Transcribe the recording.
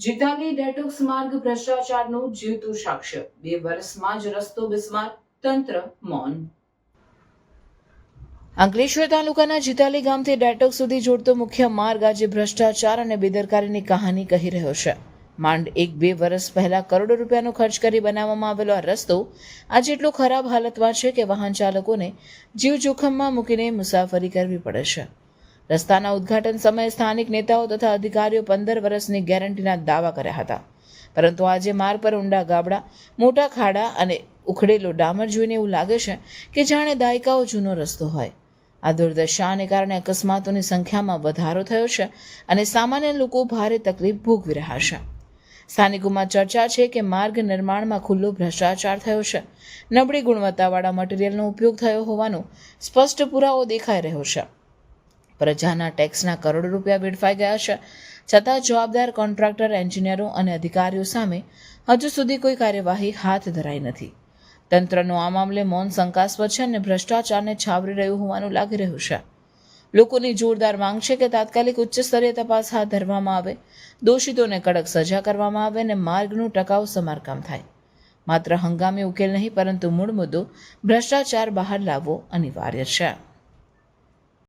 Jitali detox માર્ગ ભ્રષ્ટાચારનું જીવતું સાક્ષ્ય. બે વર્ષમાં જ રસ્તો બિસ્માર, તંત્ર મૌન. અંકલેશ્વર તાલુકાના જીતાલી ગામથી ડેટોક સુધી જોડતો મુખ્ય માર્ગ આજે ભ્રષ્ટાચાર અને બેદરકારીની કહાની કહી રહ્યો છે. માંડ એક બે વર્ષ પહેલા કરોડો રૂપિયાનો ખર્ચ કરી બનાવવામાં આવેલો આ રસ્તો આજે એટલો ખરાબ હાલતમાં છે કે વાહન ચાલકોને જીવ જોખમમાં મૂકીને મુસાફરી કરવી પડે છે. રસ્તાના ઉદ્ઘાટન સમયે સ્થાનિક નેતાઓ તથા અધિકારીઓ પંદર વર્ષની ગેરંટીના દાવા કર્યા હતા. પરંતુ આજે માર્ગ પર ઊંડા ગાબડા, મોટા ખાડા અને ઉખડેલો ડામર જોઈને એવું લાગે છે કે જાણે દાયકાઓ જૂનો રસ્તો હોય. આ દુર્દશાને કારણે અકસ્માતોની સંખ્યામાં વધારો થયો છે અને સામાન્ય લોકો ભારે તકલીફ ભોગવી રહ્યા છે. સ્થાનિકોમાં ચર્ચા છે કે માર્ગ નિર્માણમાં ખુલ્લો ભ્રષ્ટાચાર થયો છે. નબળી ગુણવત્તાવાળા મટીરીયલનો ઉપયોગ થયો હોવાનો સ્પષ્ટ પુરાવો દેખાઈ રહ્યો છે. પ્રજાના ટેક્સના કરોડો રૂપિયા વેડફાઈ ગયા છે. છતાં જવાબદાર કોન્ટ્રાક્ટર, એન્જિનિયરો અને અધિકારીઓ સામે હજુ સુધી કોઈ કાર્યવાહી હાથ ધરાઈ નથી. તંત્રનું આ મામલે મૌન શંકાસ્પદ છે અને ભ્રષ્ટાચારને છાવરી રહ્યું હોવાનું લાગી રહ્યું છે. લોકોની જોરદાર માંગ છે કે તાત્કાલિક ઉચ્ચ સ્તરીય તપાસ હાથ ધરવામાં આવે, દોષિતોને કડક સજા કરવામાં આવે અને માર્ગનું ટકાઉ સમારકામ થાય. માત્ર હંગામી ઉકેલ નહીં, પરંતુ મૂળ મુદ્દો ભ્રષ્ટાચાર બહાર લાવવો અનિવાર્ય છે.